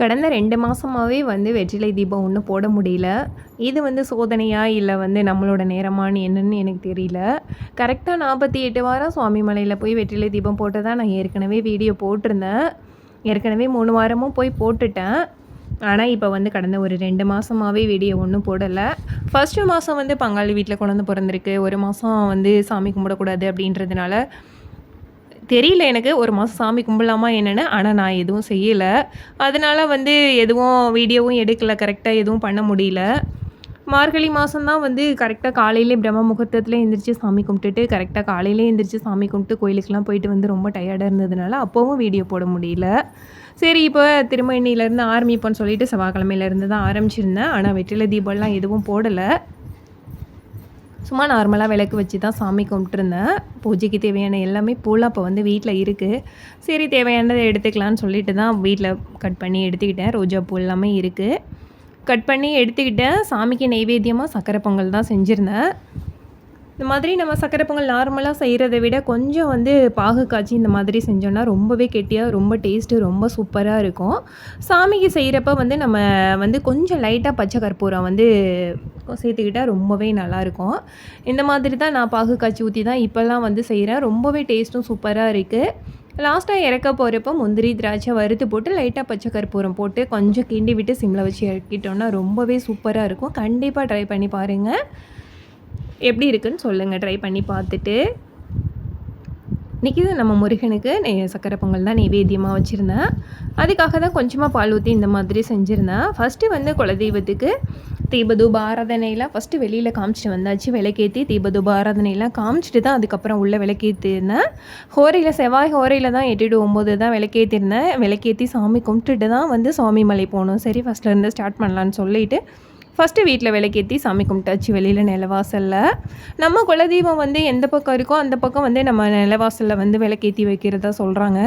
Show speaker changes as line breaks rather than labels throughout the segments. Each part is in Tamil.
கடந்த ரெண்டு மாதமாகவே வந்து வெற்றிலை தீபம் ஒன்றும் போட முடியல. இது வந்து சோதனையா இல்லை வந்து நம்மளோட நேரமானு என்னன்னு எனக்கு தெரியல. கரெக்டாக நாற்பத்தி எட்டு வாரம் சுவாமி மலையில் போய் வெற்றிலை தீபம் போட்டதாக நான் ஏற்கனவே வீடியோ போட்டிருந்தேன். ஏற்கனவே மூணு வாரமும் போய் போட்டுட்டேன். ஆனால் இப்போ வந்து கடந்த ஒரு ரெண்டு மாதமாகவே வீடியோ ஒன்றும் போடலை. ஃபஸ்ட்டு மாதம் வந்து பங்காளி வீட்டில் குழந்தை பிறந்திருக்கு. ஒரு மாதம் வந்து சாமி கும்பிடக்கூடாது அப்படின்றதுனால தெரியல எனக்கு. ஒரு மாதம் சாமி கும்பிடலாமா என்னென்னு. ஆனால் நான் எதுவும் செய்யலை. அதனால் வந்து எதுவும் வீடியோவும் எடுக்கலை. கரெக்டாக எதுவும் பண்ண முடியல. மார்கழி மாதம்தான் வந்து கரெக்டாக காலையிலே பிரம்ம முகூர்த்தத்தில் எந்திரிச்சு சாமி கும்பிட்டுட்டு கரெக்டாக காலையிலே எந்திரிச்சு சாமி கும்பிட்டு கோயிலுக்கெலாம் போயிட்டு வந்து ரொம்ப டயர்டாக இருந்ததுனால அப்போவும் வீடியோ போட முடியல. சரி இப்போ திரும்ப இன்னிலேருந்து ஆரம்பிப்போன்னு சொல்லிட்டு செவ்வாய்க்கிழமையிலேருந்து தான் ஆரம்பிச்சிருந்தேன். ஆனால் வெற்றிலை தீபம்லாம் எதுவும் போடலை. சும்மா நார்மலாக விளக்கு வச்சு தான் சாமி கும்பிட்டுருந்தேன். பூஜைக்கு தேவையான எல்லாமே பூலாம் இப்போ வந்து வீட்டில் இருக்குது சரி தேவையானதை எடுத்துக்கலான்னு சொல்லிட்டு தான் வீட்டில் கட் பண்ணி எடுத்துக்கிட்டேன். ரோஜா பூ எல்லாமே இருக்குது கட் பண்ணி எடுத்துக்கிட்டேன். சாமிக்கு நெய்வேத்தியமாக சக்கரை பொங்கல் தான் செஞ்சுருந்தேன். இந்த மாதிரி நம்ம சக்கரை பொங்கல் நார்மலாக செய்கிறத விட கொஞ்சம் வந்து பாகு காய்ச்சி இந்த மாதிரி செஞ்சோன்னா ரொம்பவே கெட்டியாக ரொம்ப டேஸ்ட்டு ரொம்ப சூப்பராக இருக்கும். சாமிக்கு செய்கிறப்ப வந்து நம்ம வந்து கொஞ்சம் லைட்டாக பச்சை கற்பூரம் வந்து சேர்த்துக்கிட்டால் ரொம்பவே நல்லாயிருக்கும் இந்த மாதிரி தான் நான் பாகு காய்ச்சி ஊற்றி தான் இப்போல்லாம் வந்து செய்கிறேன் ரொம்பவே டேஸ்ட்டும் சூப்பராக இருக்குது லாஸ்ட்டாக இறக்க போகிறப்போ முந்திரி திராட்சை வறுத்து போட்டு லைட்டாக பச்சை கற்பூரம் போட்டு கொஞ்சம் கிண்டி விட்டு சிம்மில் வச்சு இறக்கிட்டோன்னா ரொம்பவே சூப்பராக இருக்கும். கண்டிப்பாக ட்ரை பண்ணி பாருங்கள் எப்படி இருக்குன்னு சொல்லுங்கள் ட்ரை பண்ணி பார்த்துட்டு. இன்றைக்கி நம்ம முருகனுக்கு நெய் சக்கரை பொங்கல் தான் நைவேத்தியமாக வச்சுருந்தேன். அதுக்காக தான் கொஞ்சமாக பால் ஊற்றி இந்த மாதிரி செஞ்சுருந்தேன். ஃபஸ்ட்டு வந்து குலதெய்வத்துக்கு தீபதூப ஆராதனையெல்லாம் ஃபஸ்ட்டு வெளியில் காமிச்சிட்டு வந்தாச்சு. விளக்கேற்றி தீபதூப ஆராதனையெல்லாம் காமிச்சிட்டு தான் அதுக்கப்புறம் உள்ளே விளக்கேற்றிருந்தேன் ஹோரையில் செவ்வாய் ஹோரையில் தான் எட்டுட்டு ஒம்பது தான் விளக்கேற்றிருந்தேன் விளக்கேற்றி சாமி கும்பிட்டுட்டு தான் வந்து சுவாமி மலை போகணும். சரி ஃபஸ்ட்லேருந்து ஸ்டார்ட் பண்ணலான்னு சொல்லிவிட்டு ஃபஸ்ட்டு வீட்டில் விளக்கேற்றி சாமி கும்பிட்டாச்சு வெளியில் நிலவாசலில். நம்ம குலதெய்வம் வந்து எந்த பக்கம் இருக்கோ அந்த பக்கம் வந்து நம்ம நிலவாசலில் வந்து விளக்கேற்றி வைக்கிறதா சொல்கிறாங்க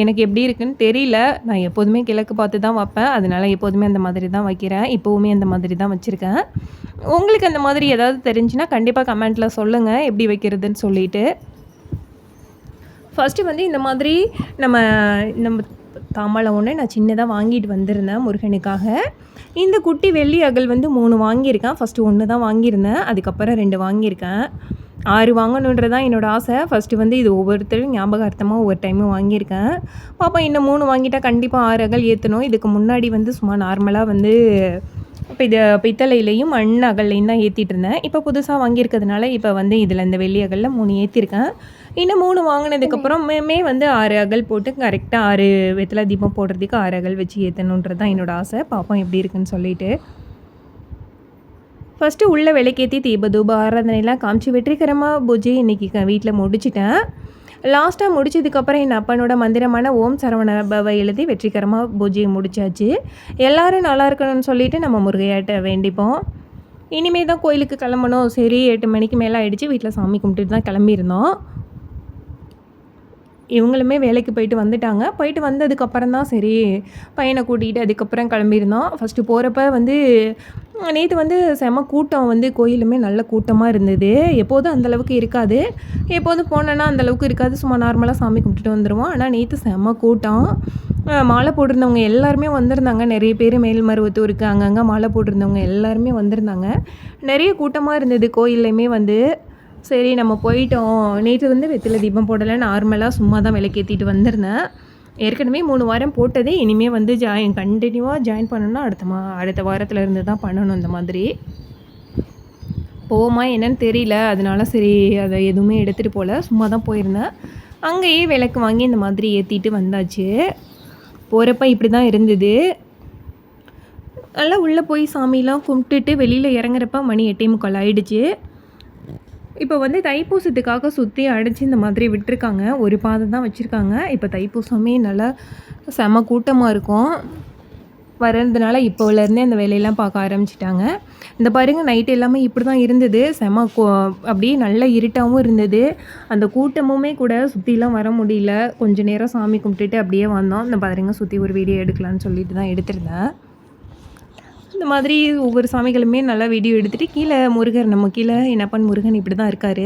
எனக்கு எப்படி இருக்குன்னு தெரியல. நான் எப்போதுமே கிழக்கு பார்த்து தான் வைப்பேன். அதனால் எப்போதுமே அந்த மாதிரி தான் வைக்கிறேன். இப்போவுமே அந்த மாதிரி தான் வச்சுருக்கேன். உங்களுக்கு அந்த மாதிரி ஏதாவது தெரிஞ்சுன்னா கண்டிப்பாக கமெண்ட்டில் சொல்லுங்கள் எப்படி வைக்கிறதுன்னு சொல்லிட்டு. ஃபஸ்ட்டு வந்து இந்த மாதிரி நம்ம நம்ம தாம்பாளம் ஒன்று நான் சின்னதாக வாங்கிட்டு வந்திருந்தேன் முருகனுக்காக. இந்த குட்டி வெள்ளி அகல் வந்து மூணு வாங்கியிருக்கேன். ஃபஸ்ட்டு ஒன்று தான் வாங்கியிருந்தேன். அதுக்கப்புறம் ரெண்டு வாங்கியிருக்கேன். ஆறு வாங்கணுன்றது தான் என்னோடய ஆசை. ஃபஸ்ட்டு வந்து இது ஒவ்வொருத்தரும் ஞாபகார்த்தமாக ஒவ்வொரு டைமும் வாங்கியிருக்கேன். பாப்பா இன்னும் மூணு வாங்கிட்டால் கண்டிப்பாக ஆறு அகல் ஏற்றணும் இதுக்கு முன்னாடி வந்து சும்மா நார்மலாக வந்து இது பித்தளையிலையும் மண் அகல்லையும் தான் ஏற்றிட்டு இருந்தேன் இப்போ புதுசாக வாங்கியிருக்கிறதுனால இப்போ வந்து இதில் இந்த வெள்ளி அகலில் மூணு ஏற்றிருக்கேன் இன்னும் மூணு வாங்கினதுக்கப்புறம் மேமே வந்து ஆறு அகல் போட்டு கரெக்டாக ஆறு வெத்தலை தீபம் போடுறதுக்கு ஆறு அகல் வச்சு ஏற்றணுன்றது தான் என்னோடய ஆசை. பார்ப்போம் எப்படி இருக்குன்னு சொல்லிட்டு. ஃபஸ்ட்டு உள்ளே விளக்கேற்றி தீப தூப ஆராதனைலாம் காமிச்சு வெற்றிகரமாக பூஜை இன்றைக்கி வீட்டில் முடிச்சிட்டேன். லாஸ்ட்டாக முடிச்சதுக்கப்புறம் என் அப்பனோட மந்திரமான ஓம் சரவண பவ எழுதி வெற்றிகரமாக பூஜையை முடிச்சாச்சு. எல்லோரும் நல்லா இருக்கணும்னு சொல்லிவிட்டு நம்ம முருகையாட்ட வேண்டிப்போம். இனிமேல் தான் கோயிலுக்கு கிளம்பணும். சரி எட்டு மணிக்கு மேலே ஆகிடுச்சு வீட்டில் சாமி கும்பிட்டுட்டு தான் கிளம்பியிருந்தோம். இவங்களுமே வேலைக்கு போயிட்டு வந்துட்டாங்க. போயிட்டு வந்ததுக்கப்புறம் தான் சரி பையனை கூட்டிகிட்டு அதுக்கப்புறம் கிளம்பியிருந்தோம். ஃபஸ்ட்டு போகிறப்ப வந்து நேற்று வந்து செம கூட்டம் வந்து கோயிலுமே நல்ல கூட்டமாக இருந்தது. எப்போதும் அந்தளவுக்கு இருக்காது. எப்போதும் போனோன்னா அந்தளவுக்கு இருக்காது. சும்மா நார்மலாக சாமி கும்பிட்டுட்டு வந்துடுவோம் ஆனால் நேற்று செம கூட்டம். மாலை போட்டிருந்தவங்க எல்லாருமே வந்திருந்தாங்க. நிறைய பேர் மேல்மருவத்தூருக்கு அங்கங்கே மாலை போட்டிருந்தவங்க எல்லாருமே வந்திருந்தாங்க. நிறைய கூட்டமாக இருந்தது கோயில்லையுமே வந்து. சரி நம்ம போயிட்டோம். நேற்று வந்து வெத்தில தீபம் போடலை. நார்மலாக சும்மா தான் விளக்கேற்றிட்டு வந்திருந்தேன். ஏற்கனவே மூணு வாரம் போட்டதே இனிமேல் வந்து ஜாயின் கண்டினியூவாக ஜாயின் பண்ணணும்னா அடுத்த மா அடுத்த வாரத்தில் இருந்து தான் பண்ணணும் இந்த மாதிரி. போமா என்னன்னு தெரியல அதனால சரி அதை எதுவுமே எடுத்துகிட்டு போகல சும்மா தான் போயிருந்தேன். அங்கேயே விளக்கு வாங்கி இந்த மாதிரி ஏற்றிட்டு வந்தாச்சு. போகிறப்ப இப்படி தான் இருந்தது. நல்லா உள்ளே போய் சாமிலாம் கும்பிட்டுட்டு வெளியில் இறங்குறப்ப மணி எட்டே முக்கால் ஆயிடுச்சு. இப்போ வந்து தைப்பூசத்துக்காக சுற்றி அடைச்சி இந்த மாதிரி விட்டுருக்காங்க. ஒரு பாதை தான் வச்சுருக்காங்க. இப்போ தைப்பூசமே நல்லா செம கூட்டமாக இருக்கும். வரதுனால இப்போலேருந்தே அந்த வேலையெல்லாம் பார்க்க ஆரம்பிச்சிட்டாங்க. இந்த பாருங்கள் நைட்டு எல்லாமே இப்படி தான் இருந்தது. செம அப்படியே நல்ல இருட்டாகவும் இருந்தது. அந்த கூட்டமுமே கூட சுற்றிலாம் வர முடியல. கொஞ்சம் நேரம் சாமி கும்பிட்டுட்டு அப்படியே வந்தோம். இந்த பாருங்க சுற்றி ஒரு வீடியோ எடுக்கலான்னு சொல்லிட்டு தான் எடுத்திருந்தேன். இந்த மாதிரி ஒவ்வொரு சாமிகளுமே நல்லா வீடியோ எடுத்துகிட்டு கீழே முருகர் நம்ம கீழே என்னப்பன் முருகன் இப்படி தான் இருக்கார்.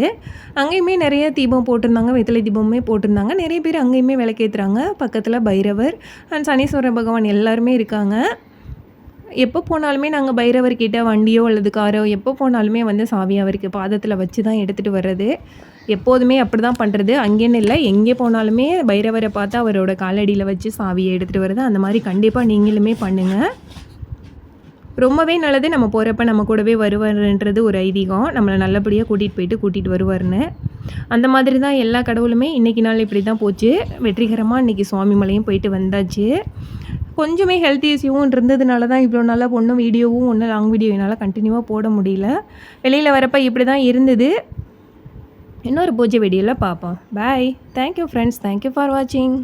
அங்கேயுமே நிறைய தீபம் போட்டிருந்தாங்க வெத்தலை தீபமே போட்டிருந்தாங்க. நிறைய பேர் அங்கேயுமே விளக்கேற்றுறாங்க பக்கத்தில் பைரவர் அண்ட் சனீஸ்வர பகவான் எல்லாருமே இருக்காங்க. எப்போ போனாலுமே நாங்கள் பைரவர்கிட்ட வண்டியோ அல்லது காரோ எப்போ போனாலுமே வந்து சாவி அவருக்கு பாதத்தில் வச்சு தான் எடுத்துகிட்டு வர்றது. எப்போதுமே அப்படி தான் பண்ணுறது அங்கேன்னு இல்லை எங்கே போனாலுமே பைரவரை பார்த்து அவரோட காலடியில் வச்சு சாவியை எடுத்துகிட்டு வர்றது. அந்த மாதிரி கண்டிப்பாக நீங்களுமே பண்ணுங்கள் ரொம்பவே நல்லது நம்ம போகிறப்ப நம்ம கூடவே வருவார்ன்றது ஒரு ஐதீகம். நம்மளை நல்லபடியாக கூட்டிகிட்டு போயிட்டு கூட்டிகிட்டு வருவார்னு அந்த மாதிரி தான் எல்லா கடவுளுமே இன்றைக்கி நாள் இப்படி தான் போச்சு. வெற்றிகரமாக இன்றைக்கி சுவாமி மலையும் போயிட்டு வந்தாச்சு. கொஞ்சமே ஹெல்த் இஷ்யூவும் இருந்ததுனால தான் இவ்வளோ நாளாக ஒன்றும் வீடியோவும் ஒன்றும் லாங் வீடியோ என்னால் கண்டினியூவாக போட முடியல. வெளியில் வரப்போ இப்படி தான் இருந்தது. இன்னொரு பூஜை வீடியோவில் பார்ப்போம். Bye thank you friends thank you for வாட்சிங்